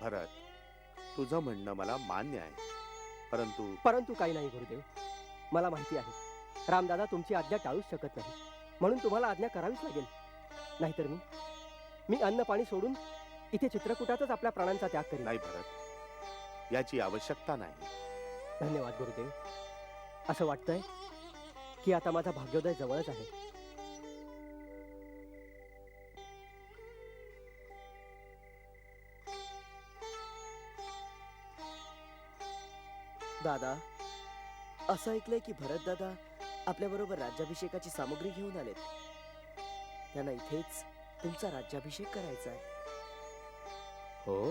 भरत तुझं म्हणणं मला मान्य आहे. परंतु परंतु काही नाही गुरुदेव. मला माहिती आहे रामदादा तुमची आज्ञा टाळूच शकत नाही. म्हणून तुम्हाला आज्ञा करावीच लागेल. नाहीतर मी मी अन्न पाणी सोडून इथे चित्रकूटातच आपल्या प्राणांचा त्याग करेन. नाही भरत याची आवश्यकता नाही. धन्यवाद गुरुदेव. असं वाटतंय की आता माझा भाग्योदय जवळच आहे. दादा असं ऐकलंय की भरत दादा आपल्या बरोबर राज्याभिषेकाची सामग्री घेऊन आलेत. त्यांना इथेच तुमचा राज्याभिषेक करायचा आहे. हो?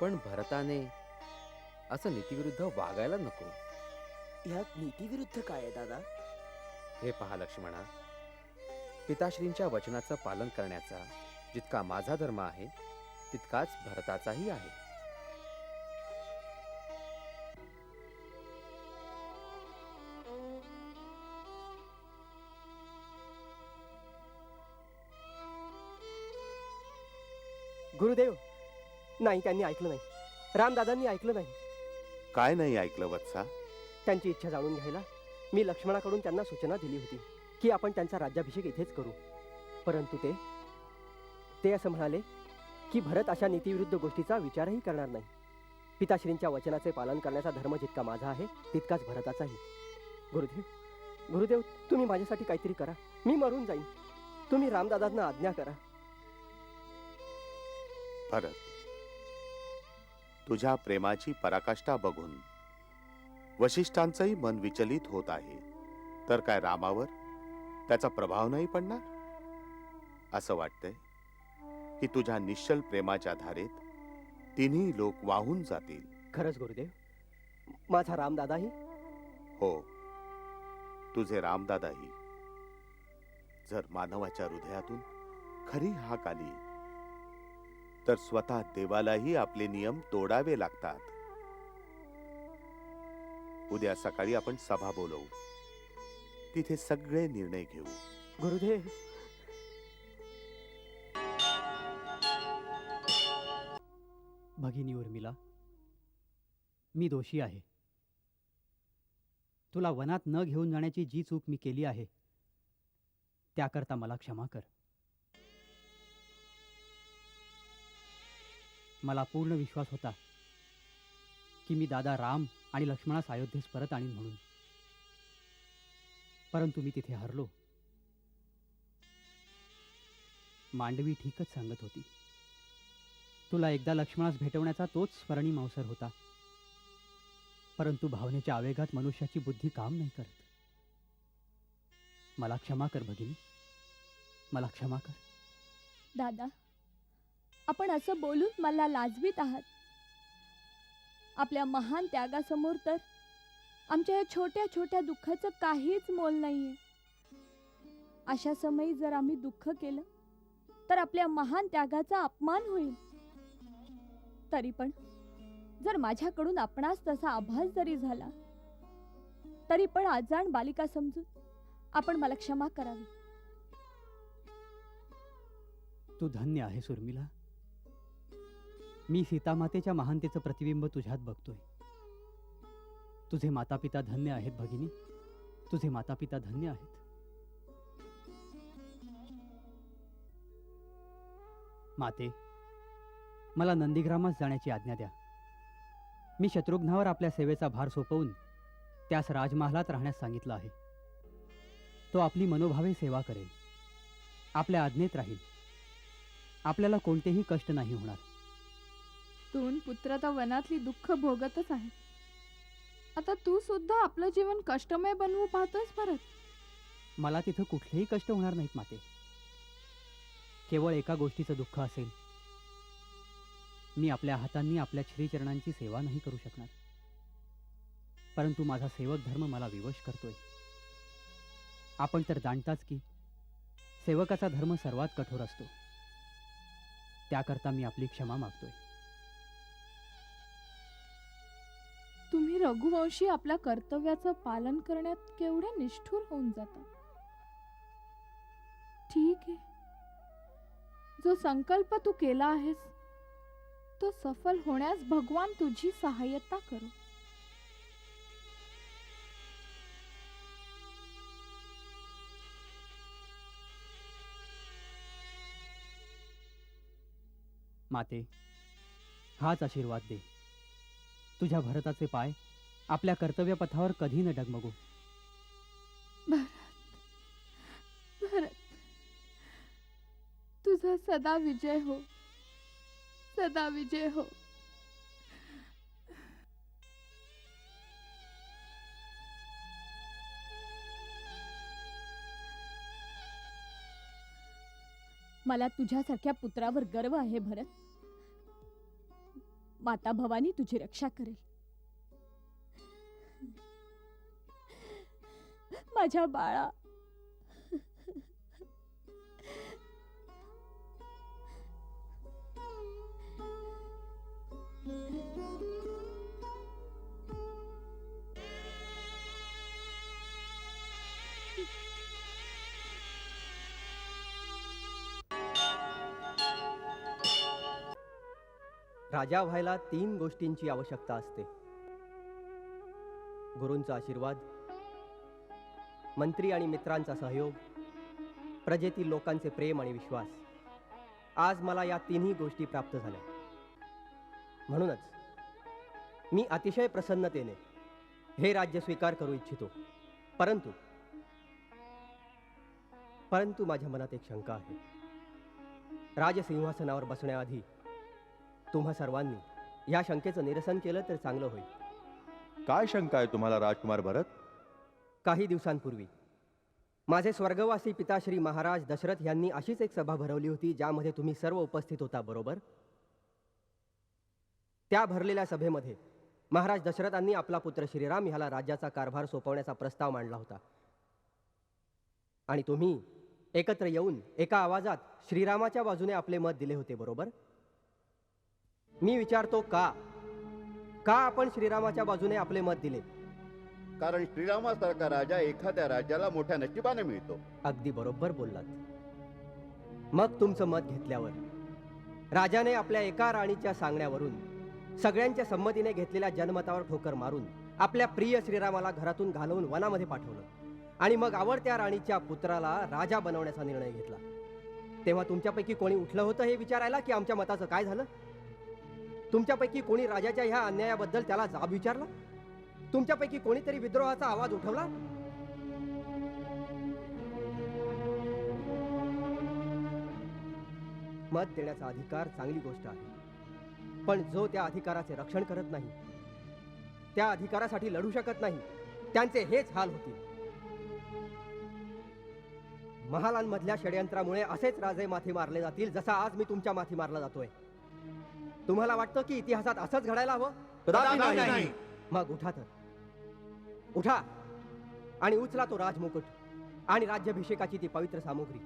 पण भरताने असं नीतीविरुद्ध वागायला नको. ह्यात नीतीविरुद्ध काय आहे दादा? हे पहा लक्ष्मणा. पिताश्रींच्या वचनाचं पालन करण्याचा जितका माझा धर्म आहे तितकाच भरताचाही आहे. गुरुदेव नाही त्यांनी ऐकलं नाही. रामदादांनी ऐकलं नाही. काय नाही ऐकलं वत्सा? त्यांची इच्छा जाणून घ्यायला मी लक्ष्मणाकडून त्यांना सूचना दिली होती की आपण त्यांचा राज्याभिषेक इथेच करू. परंतु ते ते असं म्हणाले की भरत अशा नीतीविरुद्ध गोष्टीचा विचारही करणार नाही. पिताश्रींच्या वचनाचे पालन करण्याचा धर्म जितका माझा आहे तितकाच भरताचाही. गुरुदेव गुरुदेव तुम्ही माझ्यासाठी काहीतरी करा. मी मरून जाईन. तुम्ही रामदादांना आज्ञा करा. भरत तुझ्या प्रेमाची पराकाष्ठा बघून. वशिष्ठांचंही मन विचलित होत आहे. तर काय रामावर? त्याचा प्रभाव नाही पडणार? असं वाटतंय. की तुझ्या निश्चल प्रेमाच्या धारेत तिन्ही लोक वाहून जातील. खरंच गुरुदेव? माझा रामदादाही? हो. तुझे रामदादाही. जर मानवाच्या हृदयातून खरी हाक आली तर स्वतः देवालाही आपले नियम तोडावे लागतात. उद्या सकाळी आपण सभा बोलवू. तिथे सगळे निर्णय घेऊ. गुरुदेव. भगिनी उर्मिला मी दोषी आहे. तुला वनात न घेऊन जाण्याची जी चूक मी केली आहे त्याकरता मला क्षमा कर. मला पूर्ण विश्वास होता की मी दादा राम आणि लक्ष्मणास अयोध्येस परत आणीन म्हणून. परंतु मी तिथे हरलो. मांडवी ठीकच सांगत होती. तुला एकदा लक्ष्मणास भेटवण्याचा तोच स्मरणीम अवसर होता. परंतु भावनेच्या आवेगात मनुष्याची बुद्धी काम नाही करत. मला क्षमा कर भगिनी. मला क्षमा कर. दादा आपण असं बोलून मला लाजवीत आहात. आपल्या महान त्यागासमोर तर आमच्या या छोट्या छोट्या दुःखाचं काहीच मोल नाहीये. अशा समयी जर आम्ही दुःख केलं तर आपल्या महान त्यागाचा अपमान होईल. तरी पण जर माझ्याकडून आपणास तसा आभास जरी झाला तरी पण आजाण बालिका समजून आपण मला क्षमा करावी. तू धन्य आहे सुर्मिला. मी सीतामातेच्या महानतेचं प्रतिबिंब तुझ्यात बघतोय. तुझे मातापिता धन्य आहेत भगिनी. तुझे मातापिता धन्य आहेत. माते मला नंदीग्रामास जाण्याची आज्ञा द्या. मी शत्रुघ्नावर आपल्या सेवेचा भार सोपवून त्यास राजमहालात राहण्यास सांगितलं आहे. तो आपली मनोभावे सेवा करेल. आपल्या आज्ञेत राहील. आपल्याला कोणतेही कष्ट नाही होणार. दोन पुत्र तर वनातली दुःख भोगतच आहेत आता तू सुद्धा आपलं जीवन कष्टमय बनवू पाहतोस परत. मला तिथं कुठलेही कष्ट होणार नाहीत माते. केवळ एका गोष्टीचं दुःख असेल. मी आपल्या हातांनी आपल्या श्रीचरणांची सेवा नाही करू शकणार. परंतु माझा सेवक धर्म मला विवश करतोय. आपण तर जाणताच की सेवकाचा धर्म सर्वात कठोर असतो. त्याकरता मी आपली क्षमा मागतोय. रघुवंशी आपल्या कर्तव्याचं पालन करण्यात केवढे निष्ठुर होऊन जातात. ठीक आहे. जो संकल्प तू केला आहेस तो सफल होण्यास भगवान तुझी सहाय्यता करू. माते हाच आशीर्वाद दे. तुझ्या भरताचे पाय आपल्या कर्तव्यपथावर कधी न डगमगू. भरत. तुझा सदा विजय हो. सदा विजय हो. मला तुझ्यासारख्या पुत्रावर गर्व आहे भरत. माता भवानी तुझी रक्षा करेल. माझ्या बाळा. राजा व्हायला तीन गोष्टींची आवश्यकता असते. गुरूंचा आशीर्वाद मंत्री आणि मित्रांचा सहयोग प्रजेतील लोकांचे प्रेम आणि विश्वास. आज मला या तिन्ही गोष्टी प्राप्त झाल्या. म्हणूनच मी अतिशय प्रसन्नतेने हे राज्य स्वीकार करू इच्छितो. परंतु परंतु माझ्या मनात एक शंका आहे. राजसिंहासनावर बसण्याआधी तुम्हा सर्वांनी या शंकेचं निरसन केलं तर चांगलं होईल. काय शंका आहे तुम्हाला राजकुमार भरत? काही दिवसांपूर्वी. माझे स्वर्गवासी पिता श्री महाराज दशरथ यांनी अशीच एक सभा भरवली होती ज्यामध्ये तुम्ही सर्व उपस्थित होता बरोबर? त्या भरलेल्या सभेमध्ये महाराज दशरथांनी आपला पुत्र श्रीराम ह्याला राज्याचा कारभार सोपवण्याचा प्रस्ताव मांडला होता. आणि तुम्ही एकत्र येऊन एका आवाजात श्रीरामाच्या बाजूने आपले मत दिले होते बरोबर? मी विचारतो का? का आपण श्रीरामाच्या बाजूने आपले मत दिले? कारण श्रीरामासारखा राजा एखाद्या राज्याला मोठ्या नशिबाने मिळतो. अगदी बरोबर बोललात. मग तुमचं मत घेतल्यावर राजाने आपल्या एका राणीच्या सांगण्यावरून सगळ्यांच्या संमतीने घेतलेल्या जनमतावर ठोकर मारून आपल्या प्रिय श्रीरामाला घरातून घालवून वनामध्ये पाठवलं. आणि मग आवडत्या राणीच्या पुत्राला राजा बनवण्याचा निर्णय घेतला. तेव्हा तुमच्यापैकी कोणी उठलं होतं हे विचारायला की आमच्या मताचं काय झालं? तुमच्यापैकी कोणी राजाच्या ह्या अन्यायाबद्दल त्याला जाब विचारला? तुमच्यापैकी कोणीतरी विद्रोहाचा आवाज उठवला? मत देण्याचा अधिकार चांगली गोष्ट आहे. पण जो त्या अधिकाराचे रक्षण करत नाही त्या अधिकारासाठी लढू शकत नाही त्यांचे हेच हाल होतील. महालांमधल्या षडयंत्रामुळे असेच राजे माथी मारले जातील जसा आज मी तुमच्या माथी मारला जातोय. तुम्हाला वाटतं की इतिहासात असंच घडायला हवं. मग उठा तर. उठा आणि उचला तो राजमुकुट आणि राज्याभिषेकाची ती पवित्र सामुग्री.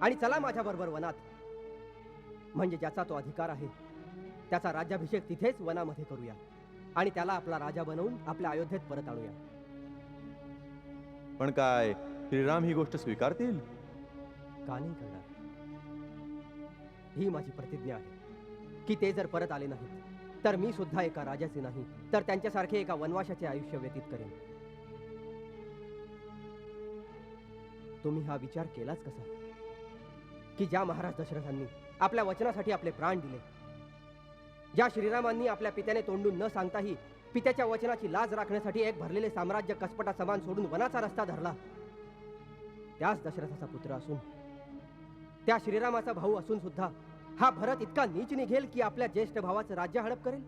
आणि चला माझ्या बरोबर वनात. म्हणजे ज्याचा तो अधिकार आहे त्याचा राज्याभिषेक तिथेच वनामध्ये करूया आणि त्याला आपला राजा बनवून आपल्या अयोध्येत परत आणूया. पण काय श्रीराम ही गोष्ट स्वीकारतील? का नाही करणार? ही माझी प्रतिज्ञा आहे की ते जर परत आले नाहीत तर मी सुद्धा एका राजाचे नाही तर त्यांच्यासारखे एका वनवासाचे आयुष्य व्यतीत करेन. तुम्ही हा विचार केलाच कसा? की ज्या महाराज दशरथांनी आपल्या वचनासाठी आपले प्राण दिले ज्या श्रीरामांनी आपल्या पित्याने तोंडून न सांगताही पित्याच्या वचनाची लाज राखण्यासाठी एक भरलेले साम्राज्य कसपटा समान सोडून वनाचा रस्ता धरला त्याच दशरथाचा पुत्र असून त्या श्रीरामाचा भाऊ असून सुद्धा हा भरत इतका नीच निघेल की आपल्या ज्येष्ठ भावाचं राज्य हडप करेल?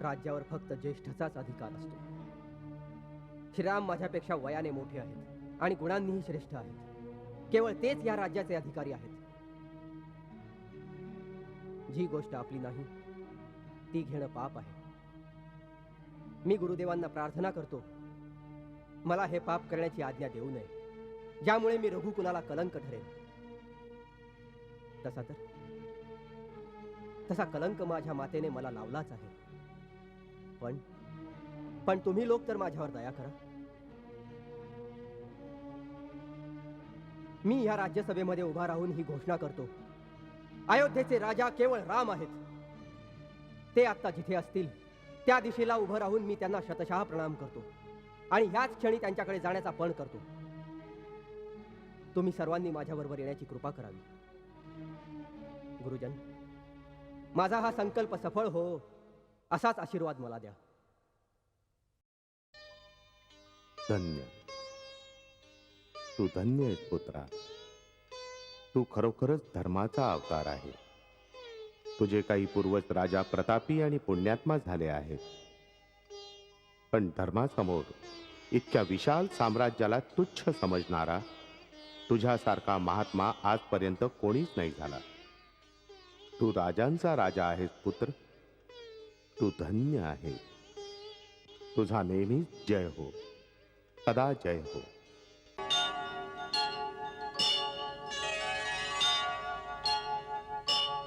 राज्यावर फक्त ज्येष्ठाचाच अधिकार असतो. श्रीराम माझ्यापेक्षा वयाने मोठे आहेत आणि गुणांनीही श्रेष्ठ आहेत. केवळ तेच या राज्याचे अधिकारी आहेत. जी गोष्ट आपली नाही ती घेणं पाप आहे. मी गुरुदेवांना प्रार्थना करतो मला हे पाप करण्याची आज्ञा देऊ नये ज्यामुळे मी रघुकुलाला कलंक ठरेल तसा तर. तसा कलंक माझ्या मातेने मला लावलाच आहे. पण पण तुम्ही लोक तर माझ्यावर दया करा. मी या राज्यसभेमध्ये उभा राहून ही घोषणा करतो. अयोध्येचे राजा केवळ राम आहेत. ते आत्ता जिथे असतील त्या दिशेला उभं राहून मी त्यांना शतशः प्रणाम करतो आणि ह्याच क्षणी त्यांच्याकडे जाण्याचा पण करतो. तुम्ही सर्वांनी माझ्याबरोबर येण्याची कृपा करावी. गुरुजन माझा हा संकल्प सफळ हो असाच आशीर्वाद मला द्या. धन्य. तू धन्य आहेस पुत्रा. तू खरोखरच धर्माचा अवतार आहे. तुझे काही पूर्वज राजा प्रतापी आणि पुण्यात्मा झाले आहेत. पण धर्मासमोर इतक्या विशाल साम्राज्याला तुच्छ समजणारा तुझ्यासारखा महात्मा आजपर्यंत कोणीच नाही झाला. तू राजांचा राजा आहेस पुत्र. तू धन्य आहे. तुझा नेहमीच जय हो. सदा जय हो.